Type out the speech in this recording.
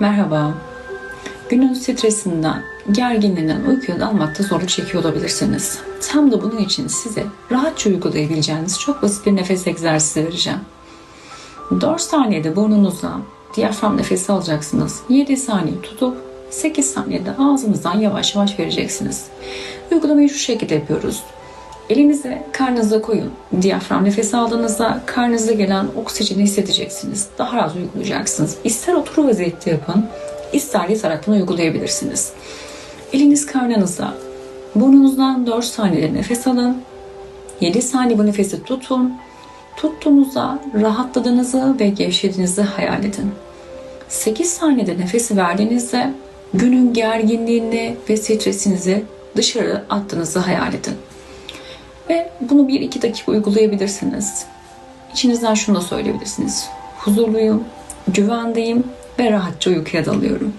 Merhaba. Günün stresinden, gerginliğinden uykuya dalmakta zorluk çekiyor olabilirsiniz. Tam da bunun için size rahatça uygulayabileceğiniz çok basit bir nefes egzersizi vereceğim. 4 saniyede burnunuzdan diyafram nefesi alacaksınız. 7 saniye tutup 8 saniyede ağzınızdan yavaş yavaş vereceksiniz. Uygulamayı şu şekilde yapıyoruz. Elinizi karnınıza koyun. Diyafram nefesi aldığınızda karnınıza gelen oksijeni hissedeceksiniz. Daha rahat uygulayacaksınız. İster otur vaziyette yapın, ister yataraktan uygulayabilirsiniz. Eliniz karnınızda. Burnunuzdan 4 saniyede nefes alın. 7 saniye bu nefesi tutun. Tuttuğunuzda rahatladığınızı ve gevşediğinizi hayal edin. 8 saniyede nefesi verdiğinizde günün gerginliğini ve stresinizi dışarı attığınızı hayal edin. Ve bunu 1-2 dakika uygulayabilirsiniz. İçinizden şunu da söyleyebilirsiniz. Huzurluyum, güvendeyim ve rahatça uykuya dalıyorum.